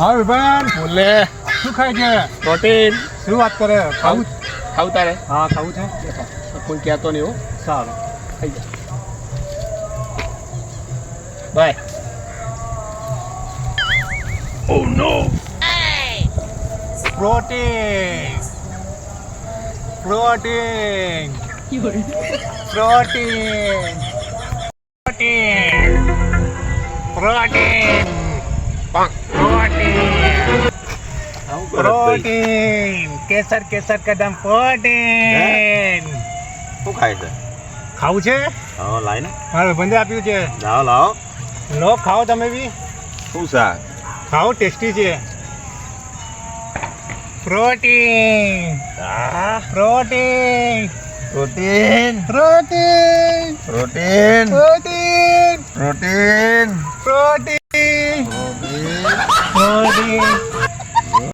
હા વિભાન. બોલે. શું ખાય છે? પ્રોટીન. શું વાત કરે? ખાવું ખાવું તારે હા ખાવું છે? કોઈ કહેતો નહીં હો. સારું. ખાઈ જા. Bye. Protein. Protein. Protein. Protein. Protein. Protein. Protein કેસર કેસર કદમ પ્રોટીન શું ખાય છે? ખાવું છે? હા લાય ને. મારે બંને આપ્યું છે. લાવો લાવો. લો ખાઓ તમે બી. શું શાક? ખાઓ ટેસ્ટી છે. પ્રોટીન હા. Protein protein protein protein protein protein protein protein